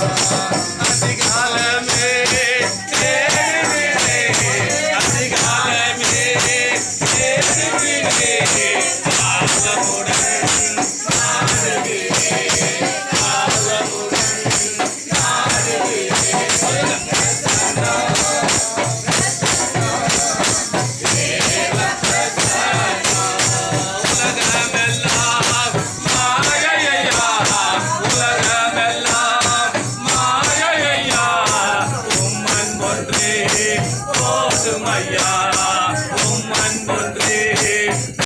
தேடுகிறே ஒன்றே போதுமையா உம் அன்பு